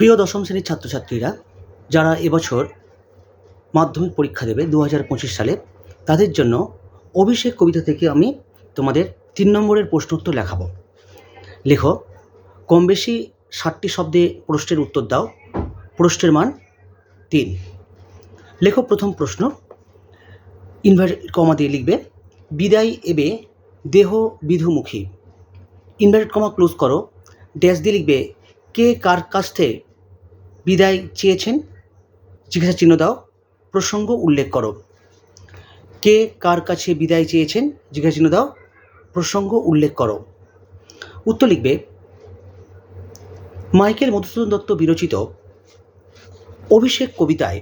প্রিয় দশম শ্রেণির ছাত্রছাত্রীরা যারা এবছর মাধ্যমিক পরীক্ষা দেবে দু হাজার পঁচিশ সালে, তাদের জন্য অভিষেক কবিতা থেকে আমি তোমাদের তিন নম্বরের প্রশ্ন উত্তর লেখাবো। লেখো, কম বেশি ষাটটি শব্দে প্রশ্নের উত্তর দাও। প্রশ্নের মান তিন। লেখো প্রথম প্রশ্ন। ইনভার্ট কমা দিয়ে লিখবে, বিদায় এবে দেহ বিধুমুখী। ইনভার্টেড কমা ক্লোজ করো। ড্যাশ দিয়ে লিখবে, কে কার কাছ বিদায় চেয়েছেন। জিজ্ঞাসা চিহ্ন দাও। প্রসঙ্গ উল্লেখ করো। কে কার কাছে বিদায় চেয়েছেন? জিজ্ঞাসা চিহ্ন দাও। প্রসঙ্গ উল্লেখ করো। উত্তর লিখবে, মাইকেল মধুসূদন দত্ত বিরচিত অভিষেক কবিতায়,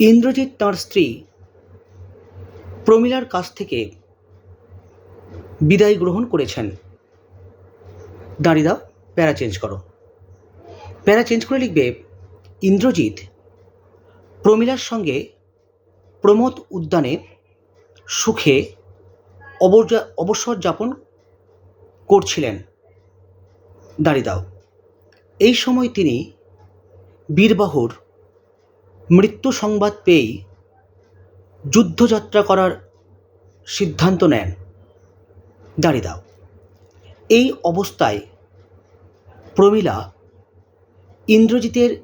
ইন্দ্রজিৎ তাঁর স্ত্রী প্রমিলার কাছ থেকে বিদায় গ্রহণ করেছেন। দাঁড়িয়ে দাও, প্যারা চেঞ্জ করো। প্যারা চেঞ্জ করে লিখবে, ইন্দ্রজিৎ। প্রমীলার সঙ্গে প্রমোদ উদ্যানে সুখে অবসর যাপন করছিলেন দাঁড়িয়ে দাও এই সময় তিনি বীরবাহুর মৃত্যু সংবাদ পেয়েই যুদ্ধযাত্রা করার সিদ্ধান্ত নেন দাঁড়িয়ে দাও এই অবস্থায় প্রমীলা ইন্দ্রজিতের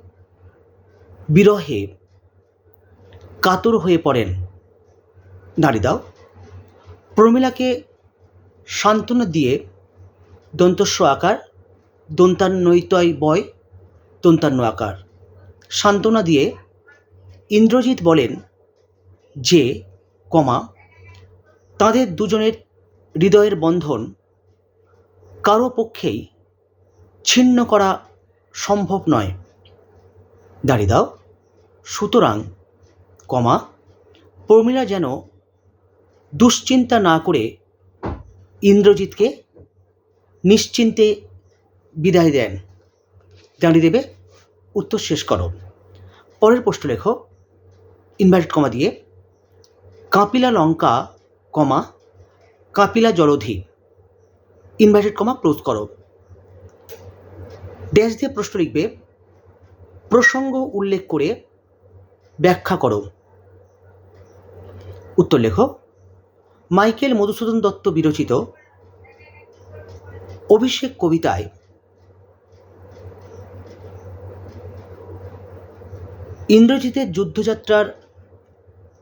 বিরহে কাতর হয়ে পড়েন। নারীদাও দাও। প্রমীলাকে সান্ত্বনা দিয়ে দন্তস্ব আকার দন্তান্নৈতয় বয়, দন্তান্ন আকার। সান্ত্বনা দিয়ে ইন্দ্রজিৎ বলেন যে, কমা, তাদের দুজনের হৃদয়ের বন্ধন কারও পক্ষেই ছিন্ন করা সম্ভব নয়। দাঁড়িয়ে দাও। সুতরাং, কমা, প্রমীলা যেন দুশ্চিন্তা না করে ইন্দ্রজিৎকে নিশ্চিন্তে বিদায় দেন। দাঁড়িয়ে দেবে, উত্তর শেষ করো। পরের প্রশ্ন লেখো। ইনভার্টেড কমা দিয়ে, কাপিলা লঙ্কা, কমা, কাপিলা জলধি। ইনভার্টেড কমা ক্লোজ করো। ড্যাশ দিয়ে প্রশ্ন লিখবে, প্রসঙ্গ উল্লেখ করে ব্যাখ্যা করো। উত্তর লেখো, মাইকেল মধুসূদন দত্ত বিরচিত অভিষেক কবিতায় ইন্দ্রজিতের যুদ্ধযাত্রার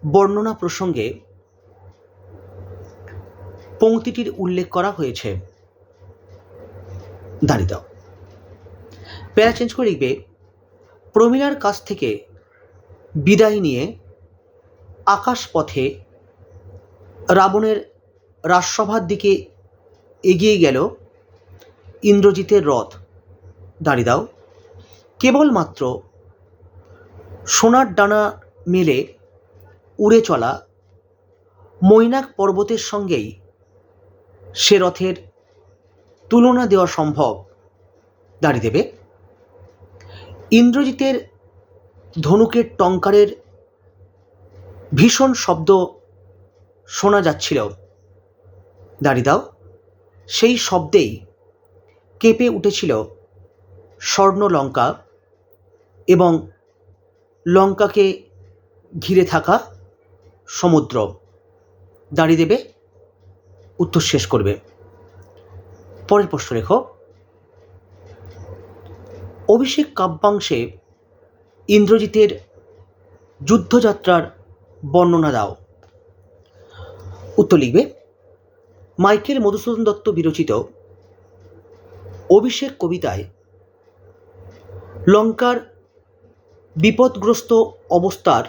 বর্ণনা প্রসঙ্গে পংক্তিটির উল্লেখ করা হয়েছে। দাঁড়িয়ে দাও প্যারা চেঞ্জ করে লিখবে, প্রমীলার কাছ থেকে বিদায় নিয়ে আকাশপথে রাবণের রাজসভার দিকে এগিয়ে গেল ইন্দ্রজিতের রথ। দাঁড়িয়ে দাও। কেবলমাত্র সোনার ডানা মেলে উড়ে চলা মৈনাক পর্বতের সঙ্গেই সে রথের তুলনা দেওয়া সম্ভব। দাঁড়িয়ে দেবে। ইন্দ্রজিতের ধনুকের টঙ্কারের ভীষণ শব্দ শোনা যাচ্ছিল। দাঁড়িয়ে দাও। সেই শব্দেই কেঁপে উঠেছিল স্বর্ণ লঙ্কা এবং লঙ্কাকে ঘিরে থাকা সমুদ্র। দাঁড়িয়ে দেবে, উত্তর শেষ করবে। পরের প্রশ্ন রেখো। অভিষেক কাব্যাংশে ইন্দ্রজিতের যুদ্ধযাত্রার বর্ণনা দাও। উত্তর লিখবে, মাইকেল মধুসূদন দত্ত বিরচিত অভিষেক কবিতায় লঙ্কার বিপদগ্রস্ত অবস্থার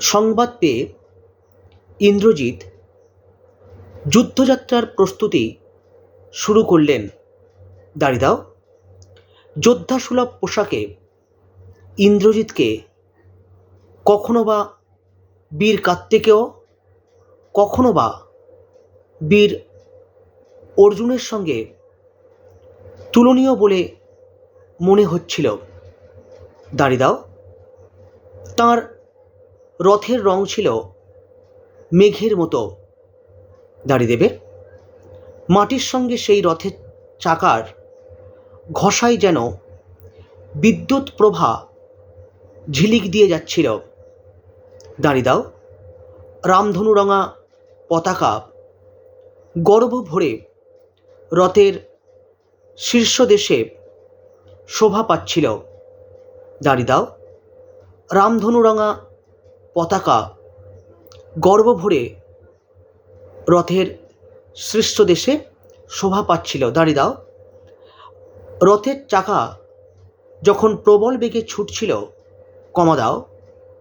সংবাদ পেয়ে ইন্দ্রজিৎ যুদ্ধযাত্রার প্রস্তুতি শুরু করলেন। দাঁড়িয়ে দাও। যোদ্ধাসুলভ পোশাকে ইন্দ্রজিৎকে কখনো বা বীর কার্তিকেয় কখনো বা বীর অর্জুনের সঙ্গে তুলনীয় বলে মনে হচ্ছিল। দাঁড়িয়ে দাও। তাঁর রথের রং ছিল মেঘের মতো। দাঁড়িয়ে দেবে। মাটির সঙ্গে সেই রথের চাকার ঘষায় যেন বিদ্যুৎ প্রভা ঝিলিক দিয়ে যাচ্ছিল। দাঁড়িয়ে দাও রামধনু রঙা পতাকা গর্ব ভরে রথের শীর্ষদেশে শোভা পাচ্ছিল। দাঁড়িয়ে দাও রামধনু রঙা পতাকা গর্ব ভরে রথের শীর্ষদেশে শোভা পাচ্ছিল। দাঁড়িয়ে দাও। রথের চাকা যখন প্রবল বেগে ছুটছিল, কমা দাও।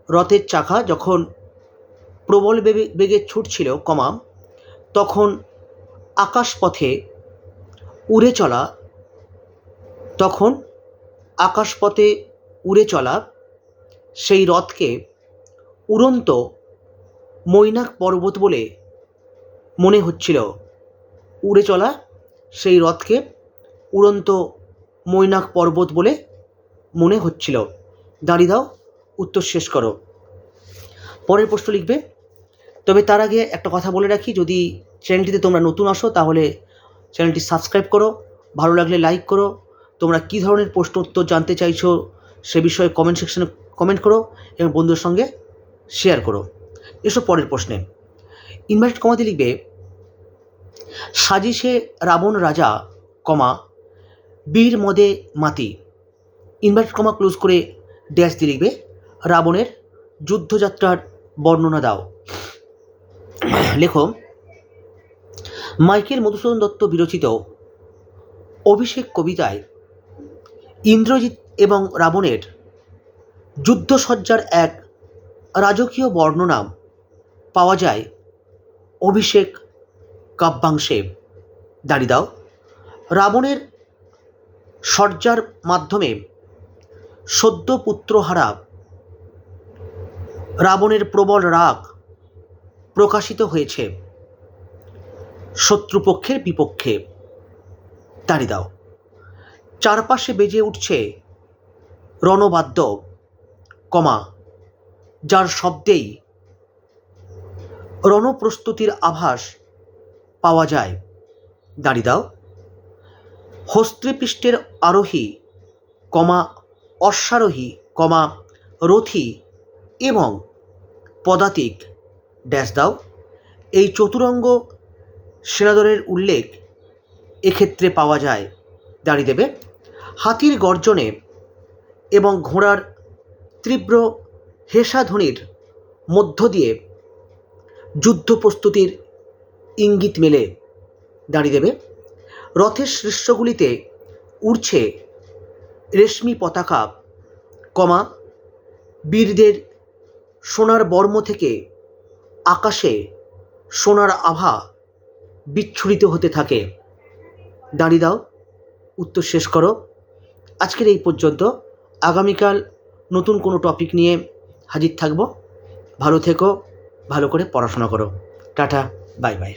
রথের চাকা যখন প্রবল বেগে বেগে ছুটছিল, কমা, তখন আকাশপথে উড়ে চলা, তখন আকাশপথে উড়ে চলা সেই রথকে উড়ন্ত মৈনাক পর্বত বলে মনে হচ্ছিল। উড়ে চলা সেই রথকে উড়ন্ত মৈনাক পর্বত বলে মনে হচ্ছিল। দাঁড়িয়ে দাও, উত্তর শেষ করো। পরের প্রশ্ন লিখবে, তবে তার আগে একটা কথা বলে রাখি, যদি চ্যানেলটিতে তোমরা নতুন আসো, তাহলে চ্যানেলটি সাবস্ক্রাইব করো, ভালো লাগলে লাইক করো। তোমরা কী ধরনের প্রশ্ন উত্তর জানতে চাইছো, সে বিষয়ে কমেন্ট সেকশনে কমেন্ট করো এবং বন্ধুদের সঙ্গে শেয়ার করো। এসব পরের প্রশ্নে। ইনভার্টেড কমাতে লিখবে সাজিশে রাবণ রাজা, কমা বীর মদে মাতি। ইনভার্ট কমা ক্লোজ করে ড্যাশ দিয়ে লিখবে, রাবণের যুদ্ধযাত্রার বর্ণনা দাও। লেখো, মাইকেল মধুসূদন দত্ত বিরচিত অভিষেক কবিতায় ইন্দ্রজিৎ এবং রাবণের যুদ্ধসজ্জার এক রাজকীয় বর্ণনা পাওয়া যায় অভিষেক কাব্যাংশে। দাঁড়িয়ে দাও, রাবণের সজ্জার মাধ্যমে সদ্য পুত্রহারা রাবণের প্রবল রাগ প্রকাশিত হয়েছে। শত্রুপক্ষের বিপক্ষে। দাঁড়িয়ে দাও চারপাশে বেজে উঠছে রণবাদ্য, কমা, যার শব্দেই রণপ্রস্তুতির আভাস পাওয়া যায়। দাঁড়িয়ে দাও হস্তিপৃষ্ঠের আরোহী, কমা অশ্বারোহী, কমা রথী এবং পদাতিক। ড্যাশ দাও। এই চতুরঙ্গ সেনাদলের উল্লেখ এক্ষেত্রে পাওয়া যায়। দাঁড়িয়ে দেবে। হাতির গর্জনে এবং ঘোড়ার তীব্র হেসাধ্বনির মধ্য দিয়ে যুদ্ধ প্রস্তুতির ইঙ্গিত মেলে। দাঁড়িয়ে দেবে। রথের শীর্ষগুলিতে উড়ছে রেশমি পতাকা, কমা, বীরদের সোনার বর্ম থেকে আকাশে সোনার আভা বিচ্ছুরিত হতে থাকে। দাঁড়িয়ে দাও, উত্তর শেষ করো। আজকের এই পর্যন্ত। আগামীকাল নতুন কোনো টপিক নিয়ে হাজির থাকব। ভালো থেকো, ভালো করে পড়াশোনা করো। Tata bye bye